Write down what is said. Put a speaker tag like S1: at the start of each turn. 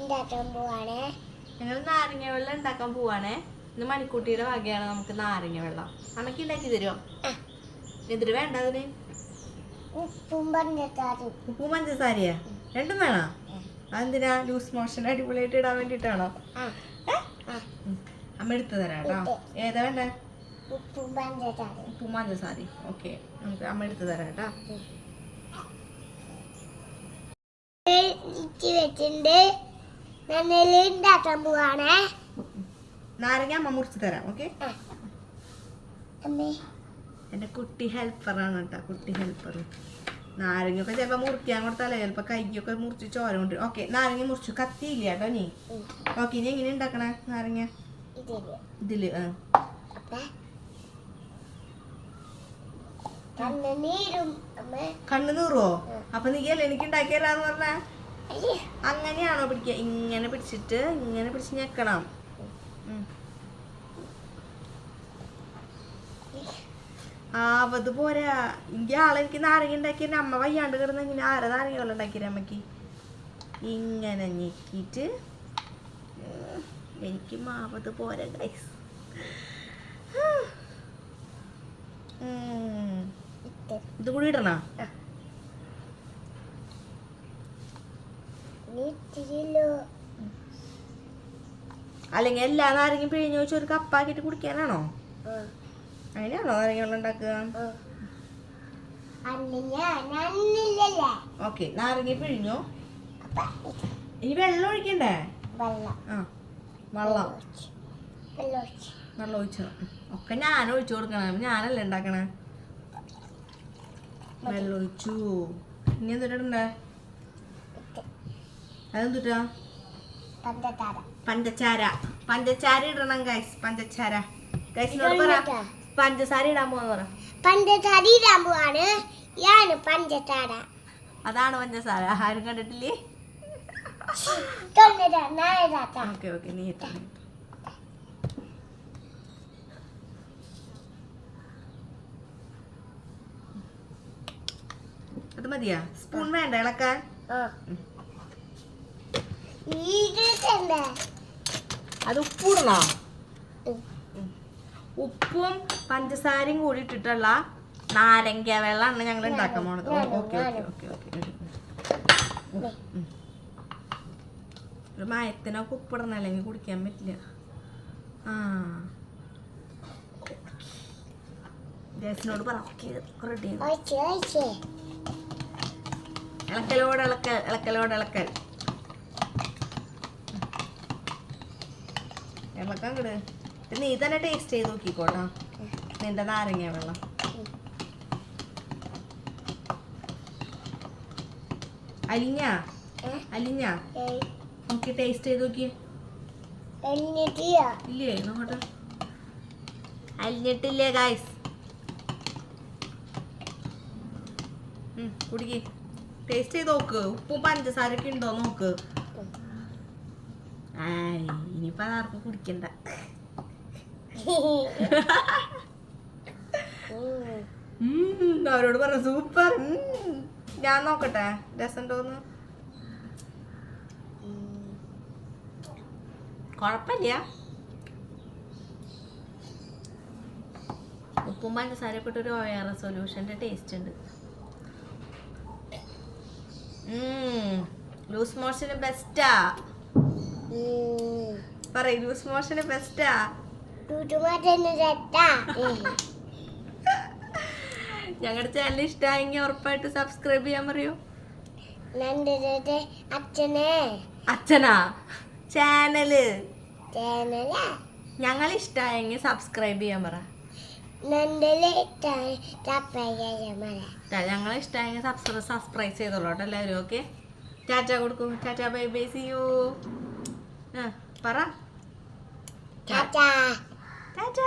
S1: ഉണ്ടാക്കാൻ പോവാണ്.
S2: ഞങ്ങൾ നാരങ്ങ വെള്ളം ഉണ്ടാക്കാൻ പോവാണേ. ഇന്ന് മണിക്കുട്ടിയുടെ വകയാണ് നമുക്ക് നാരങ്ങ വെള്ളം. അമ്മയ്ക്ക് ഉണ്ടാക്കി തരുമോ. എന്തിട്ട് വേണ്ട അതിന്?
S1: ഉപ്പും പഞ്ചസാരയും.
S2: ഉപ്പും പഞ്ചസാരയാ? രണ്ടും വേണോ? അതെന്തിനാ? ലൂസ് മോഷൻ അടിപൊളിയായിട്ട് ഇടാൻ വേണ്ടിട്ടാണോ. അമ്മ എടുത്തു തരാം കേട്ടോ. ഏതാ വേണ്ടേ?
S1: ഉപ്പും പഞ്ചസാരയും.
S2: ഉപ്പും പഞ്ചസാര ഓക്കെ. നമുക്ക് അമ്മ എടുത്തു തരാം കേട്ടോ.
S1: ഇച്ചി വെച്ചിട്ടുണ്ട് നന്നൽ ഉണ്ടാക്കാൻ പോവാണ്.
S2: നാരങ്ങ അമ്മ മുറിച്ച് തരാം ഓക്കെ?
S1: എന്റെ
S2: എന്റെ കുട്ടി ഹെൽപ്പറാണ് കേട്ടോ കുട്ടി ഹെൽപ്പർ. നാരങ്ങയൊക്കെ ചിലപ്പോൾ മുറിക്കാൻ കൊടുത്താലേ ചിലപ്പോൾ കൈക്കൊക്കെ മുറിച്ച് ചോര കൊണ്ട് ഓക്കെ നാരങ്ങ മുറിച്ചു. കത്തിയില്ല കേട്ടോ നീ. ഓക്കെ ഇനി എങ്ങനെ ഉണ്ടാക്കണേ നാരങ്ങ? ഇതിൽ. ആ.
S1: കണ്ണ്
S2: നീറുവോ. അപ്പൊ നീ അല്ലേ എനിക്ക് ഉണ്ടാക്കിയല്ലാന്ന് പറഞ്ഞ? അങ്ങനെയാണോ പിടിക്കുക? ഇങ്ങനെ പിടിച്ചിട്ട് ഇങ്ങനെ പിടിച്ച് ഞെക്കണം. ആവത് പോരാ. എനിക്ക് ആളെനിക്ക് നാരങ്ങ ഉണ്ടാക്കിയ അമ്മ വയ്യാണ്ട് കിടന്ന് ഇങ്ങനെ ആരെ നാരങ്ങ വെള്ളം ഉണ്ടാക്കിയ അമ്മയ്ക്ക് ഇങ്ങനെ ഞെക്കിയിട്ട് എനിക്ക് മാവത് പോരാ ഗൈസ് ഇത് കൂടി ഇടണോ
S1: നീ ഇത്തിരിയല്ലോ
S2: അല്ലെങ്കിൽ എല്ലാ നാരങ്ങയും പിഴിഞ്ഞ് വെച്ച് ഒരു കപ്പാക്കിട്ട് കുടിക്കാനാണോ? അങ്ങനെയാണോ നാരങ്ങ വെള്ളം ഉണ്ടാക്കുക? ഓക്കെ നാരങ്ങ പിഴിഞ്ഞു?
S1: ഈ
S2: ഇനി വെള്ളം ഒഴിക്കണ്ടേ?
S1: വെള്ളം.
S2: വെള്ളം.
S1: ഒഴിച്ചോ.
S2: ഒക്കെ ഞാൻ ഒഴിച്ചു കൊടുക്കണം. ഞാനല്ലേ ഉണ്ടാക്കണേ? വെള്ളം ഒഴിച്ചു. ഇനി എന്തിട്ടുണ്ടേ അതെന്തുട്ടാ?
S1: പഞ്ചസാര.
S2: പഞ്ചസാര. ഇടണം ഗൈസ് പഞ്ചസാര. പഞ്ചസാര ഇടാൻ പോന്ന് പറ.
S1: പഞ്ചസാര ഇടാൻ പോവാണ്. ഞാൻ പഞ്ചസാര.
S2: അതാണ് പഞ്ചസാര. ആരും കണ്ടിട്ടില്ലേ? ഓക്കെ ഓക്കെ നീ ഇട്ടോ അത് മതിയാ? സ്പൂൺ വേണ്ട ഇളക്കാൻ. അത് ഉപ്പിടണോ? ഉപ്പും പഞ്ചസാരയും കൂടി ഇട്ടിട്ടുള്ള നാരങ്ങ വെള്ളമാണ് ഞങ്ങൾ ഉണ്ടാക്കാൻ പോണത്.
S1: ഞാനും,
S2: ഓക്കെ ഓക്കെ
S1: ഞാനും.
S2: ഓക്കെ ഓക്കെ ഒരു മയത്തിനൊക്കെ ഉപ്പിടണം അല്ലെങ്കിൽ കുടിക്കാൻ പറ്റില്ല. ആ. ജേസിനോട് പറ. റെഡി ഇളക്കലോട് ഇളക്കൽ ഇളക്കലോട് ഇളക്കൽ. ഇളക്കാൻ കിട് നീ തന്നെ ടേസ്റ്റ് ചെയ്ത് നോക്കിക്കോട്ടോ. നിന്റെ നാരങ്ങ വെള്ളം. അലിഞ്ഞ? അലിഞ്ഞ. നോക്കി ടേസ്റ്റ് ചെയ്ത് നോക്കി. ഇല്ലേ? നോക്കട്ടെ അലിഞ്ഞിട്ടില്ലേ ഗായ്സ് കുടിക്ക്. ടേസ്റ്റ് ചെയ്ത് നോക്ക്. ഉപ്പും പഞ്ചസാരൊക്കെ ഉണ്ടോ? നോക്ക്. ഇനിയിപ്പോ അതാർക്കും കുടിക്കണ്ട അവരോട് പറഞ്ഞു സൂപ്പർ ഞാൻ നോക്കട്ടെ രസമുണ്ടോന്ന്
S1: ഉം.
S2: കുഴപ്പമില്ല ഉപ്പും പഞ്ചസാരയൊക്കെ ഒരു ഒയർ സൊല്യൂഷന്റെ ടേസ്റ്റ് ഉണ്ട് ലൂസ് മോഷന് ബെസ്റ്റാ. പറയ് ലൂസ് മോഷന് ബെസ്റ്റാ ഞങ്ങളുടെ ചാനൽ ഇഷ്ടമായെങ്കിൽ ഉറപ്പായിട്ട് സബ്സ്ക്രൈബ് ചെയ്യാൻ പറയൂ.
S1: അച്ഛനെ.
S2: അച്ഛനാ?
S1: ചാനൽ
S2: ഞങ്ങൾ ഇഷ്ടമായെങ്കിൽ സബ്സ്ക്രൈബ് ചെയ്യാൻ പറ. ഞങ്ങൾ ഇഷ്ടമായെങ്കിൽ സബ്സ്ക്രൈബ് സബ്സ്ക്രൈബ് ചെയ്തോളൂ കേട്ടോ എല്ലാവരും ഓക്കെ ടാറ്റ കൊടുക്കും. Tata bye bye see you പറ
S1: ടാറ്റാ
S2: ടാറ്റ